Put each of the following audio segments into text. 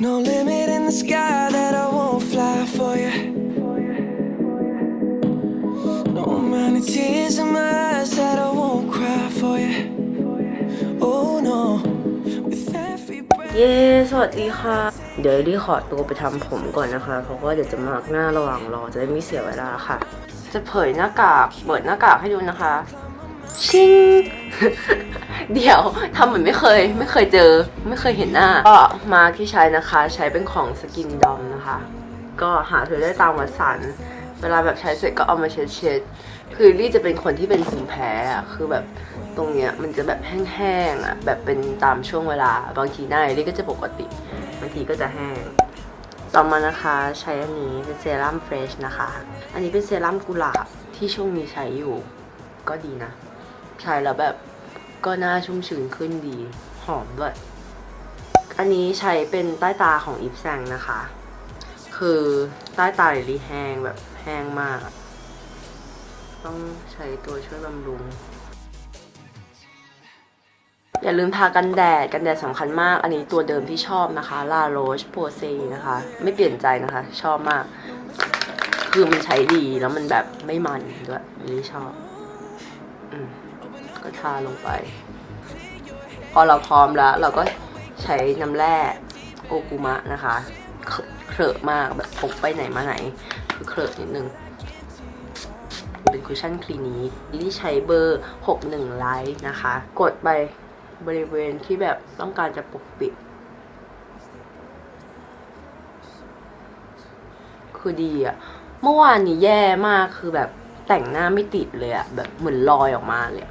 No limit in the sky that I won't fly for you. No amount of tears in my eyes that I won't cry for you. Oh no, with every breath. เย้ สวัสดีค่ะ เดี๋ยวรีขอตัวไปทำผมก่อนนะคะ เพราะว่าเดี๋ยวจะมาร์กหน้าระหว่างรอจะได้ไม่เสียเวลาค่ะ จะเผยหน้ากาก เปิดหน้ากากให้ดูนะคะ ชิง เดี๋ยวทำเหมือนไม่เคย ไม่เคยเจอ ไม่เคยเห็นหน้า ก็มาร์กที่ใช้นะคะ ใช้เป็นของสกินดอมนะคะ ก็หาซื้อได้ตามวัดสัน เวลาแบบใช้เสร็จก็เอามาเช็ดเช็ดๆคือลี่จะเป็นคนที่เป็นภูมิแพ้อะคือแบบตรงเนี้ยมันจะแบบแห้งๆอะ แบบเป็นตามช่วงเวลา บางทีหน้าลี่ก็จะปกติ บางทีก็จะแห้ง ต่อมานะคะใช้อันนี้เป็นเซรั่มเฟรชนะคะ อันนี้เป็นเซรั่มกุหลาบที่ช่วงนี้ใช้อยู่ ก็ดีนะ ใช้แล้วแบบก็หน้าชุ่มชื้นขึ้นดี หอมด้วย อันนี้ใช้เป็นใต้ตาของอิฟแซงนะคะ คือใต้ตาลิแห้งแบบแห้งมาก ต้องใช้ตัวช่วยบำรุง อย่าลืมทากันแดด กันแดดสำคัญมาก อันนี้ตัวเดิมที่ชอบนะคะลาโรชโพเซนะคะ ไม่เปลี่ยนใจนะคะ ชอบมาก คือมันใช้ดีแล้วมันแบบไม่มันด้วยนี่ชอบ อืม ทาลงไป พอเราพร้อมแล้ว เราก็ใช้น้ำแร่โอกุมะนะคะเคลอะมากแบบพกไปไหนมาไหนคือเคลอะนิดนึงเป็นคุชชั่นคลินิกที่ใช้เบอร์ 61 ไลท์นะคะ กดไปบริเวณที่แบบต้องการจะปกปิด คือดีอะเมื่อวานนี้แย่มากคือแบบแต่งหน้าไม่ติดเลยอะแบบเหมือนลอยออกมาเลย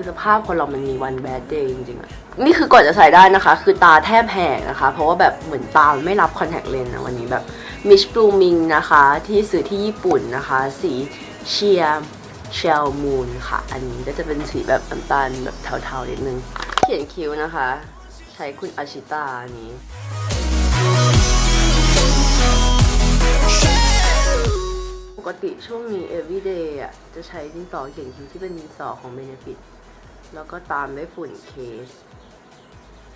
คือสภาพคนเรามันมีวันแบดเดย์จริงๆอะนี่คือกว่าจะใส่ได้นะคะ คือตาแทบแหกนะคะ เพราะว่าแบบเหมือนตาไม่รับคอนแทคเลนส์นะวันนี้แบบมิช b ลูมิงนะคะ ที่ซื้อที่ญี่ปุ่นนะคะ สีเชียร์เชลมูนค่ะ อันนี้ก็จะเป็นสีแบบน้ำตาลแบบเทาๆนิดนึง เขียนคิ้วนะคะ ใช้คุณอาชิตาอันนี้ปกติช่วงนี้ everyday อะจะใช้ดินสอเขียนคิ้วที่เป็นดินสอของ Benefit แล้วก็ตามด้วยฝุ่นเคส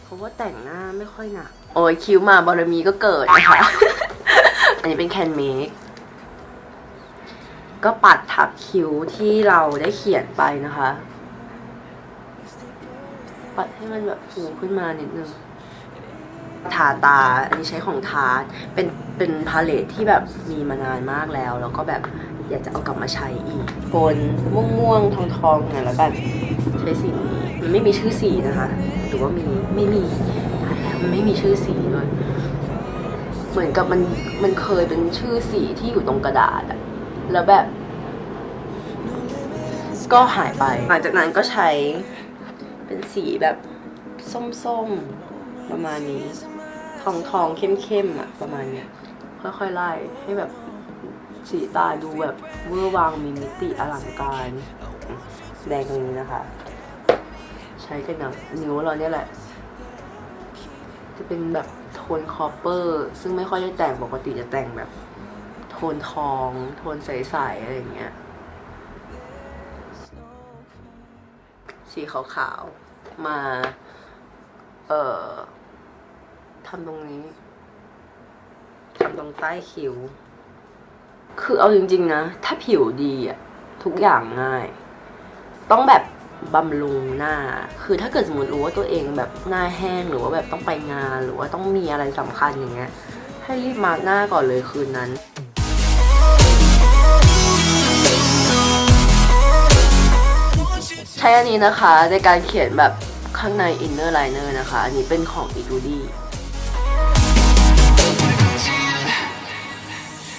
เพราะว่าแต่งหน้าไม่ค่อยหนัก โอ้ยคิ้วมาบารมีก็เกิดนะคะ อันนี้เป็นแคนเมคก็ปัดทับคิ้วที่เราได้เขียนไปนะคะ ปัดให้มันแบบฟูขึ้นมานิดนึงทาตา อันนี้ใช้ของทาเป็น เป็นพาเลตที่แบบมีมานานมากแล้ว แล้วก็แบบอยากจะเอากลับมาใช้อีกโทนม่วงๆทองทองๆหน่อยแล้วกัน ใช้สีนี้มันไม่มีชื่อสีนะคะหรือว่ามีไม่มีมันไม่มีชื่อสีด้วยเหมือนกับมันมันเคยเป็นชื่อสีที่อยู่ตรงกระดาษอะแล้วแบบ ก็หายไปหลังจากนั้นก็ใช้เป็นสีแบบส้มๆประมาณนี้ ทองทองๆเข้มๆอะประมาณนี้ค่อยๆไล่ให้แบบสีตาดูแบบเวอร์วางมีมิติอลังการแดงตรงนี้นะคะ ใช้กันหนังนิ้วเราเนี่ยแหละ จะเป็นแบบโทนคอปเปอร์ ซึ่งไม่ค่อยได้แต่งปกติจะแต่งแบบ โทนทอง โทนใสๆอะไรอย่างเงี้ย สีขาวๆ มา เอ่อทำตรงนี้ทำตรงใต้คิ้ว คือเอาจริง ๆ นะ ถ้าผิวดีอะทุกอย่างง่าย ต้องแบบ บำรุงหน้า คือถ้าเกิดสมมติรู้ว่าตัวเองแบบหน้าแห้งหรือว่าแบบต้องไปงาน หรือว่าต้องมีอะไรสำคัญอย่างเงี้ย ให้รีบมาร์กหน้าก่อนเลยคืนนั้นใช้อันนี้นะคะในการเขียนแบบข้างใน inner liner นอร์นะคะ อันนี้เป็นของ i t u d i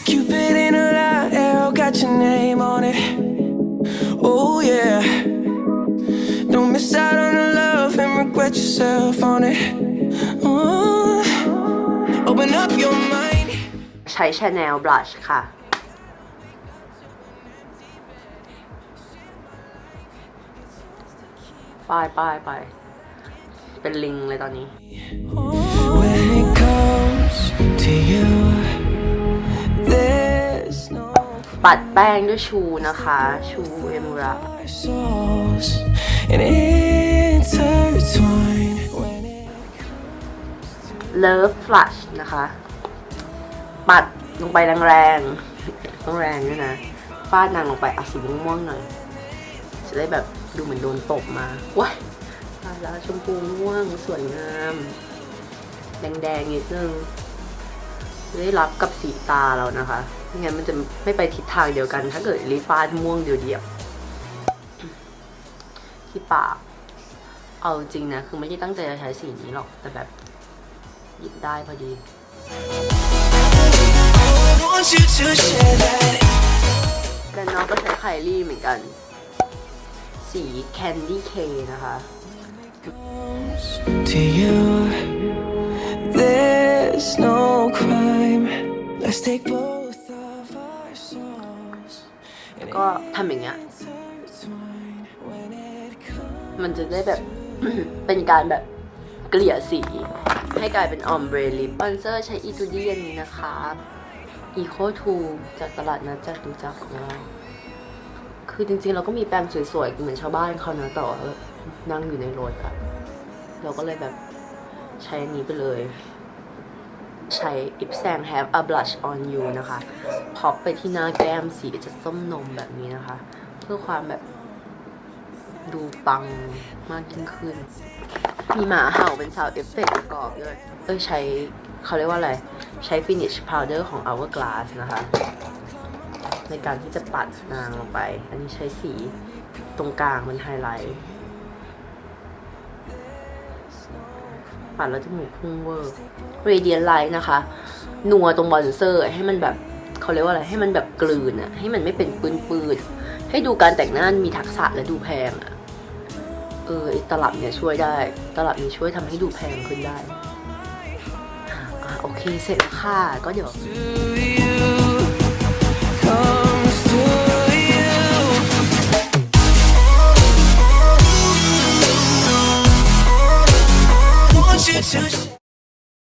Cupid in a arrow got your name and regret yourself on it. Oh, open up your mind. ใช้ Chanel blush ค่ะ ไปไปไป เป็นลิงเลยตอนนี้ When it comes to you, there's no ปัดแป้งด้วยชูนะคะ ชูเอมูระ souls and intertwine. When it Love Flush นะคะ ปัดลงไปแรงๆต้องแรงด้วยนะฟาดนางลงไปเอาสีม่วงๆหน่อย จะได้แบบดูเหมือนโดนตบมาว้ายตายแล้วชมพูม่วงสวยงาม แดงๆนิดนึงจะได้รับกับสีตาเรานะคะไม่งั้นมันจะไม่ไปทิศทางเดียวกัน ถ้าเกิดลิฟาดม่วงเดียวๆ ที่ปาก เอาจริงนะ คือไม่ได้ตั้งใจจะใช้สีนี้หรอก แต่แบบหยิบได้พอดี Want you to share that แต่น้องก็ใช้ไคลี่เหมือนกัน สี Candy K นะคะ to you. There's no crime. Let's take both of our souls. ก็ทำอย่างเงี้ย มันจะได้แบบ เป็นการแบบเกลี่ยสี ให้กลายเป็นออมเบรลิปสปอนเซอร์ใช้อีทูดี้อันนี้นะคะอีโคทูจากตลาดนัดจตุจักรนะคือจริงๆ เราก็มีแปรงสวยๆ เหมือนชาวบ้านเขานะแต่ว่านั่งอยู่ในรถอะเราก็เลยแบบใช้อันนี้ไปเลย ใช้ Ip Sang Have a Blush on You นะคะพอไปที่หน้าแก้มสีจะส้มนมแบบนี้นะคะ เพื่อความแบบ ดูปังมากยิ่งขึ้น มีหมาเห่าเป็นซาวเอฟเฟกต์ประกอบด้วย เอ้ยใช้เขาเรียกว่าอะไร ใช้ finish powder ของ Hourglass นะคะ ในการที่จะปัดนางลงไป อันนี้ใช้สีตรงกลางเป็นไฮไลท์ ปัดแล้วจมูกพุ่งเวอร์ Radiant Light นะคะ นัวตรงบอนเซอร์ให้มันแบบเขาเรียกว่าอะไร ให้มันแบบกลืนอะให้มันไม่เป็นปืนๆให้ดูการแต่งหน้ามีทักษะและดูแพงอะ เอออตลับเนี่ยช่วยได้ ตลับนี้ช่วยทำให้ดูแพงขึ้นได้อะโอเคเสร็จแล้วค่ะก็เดี๋ยว to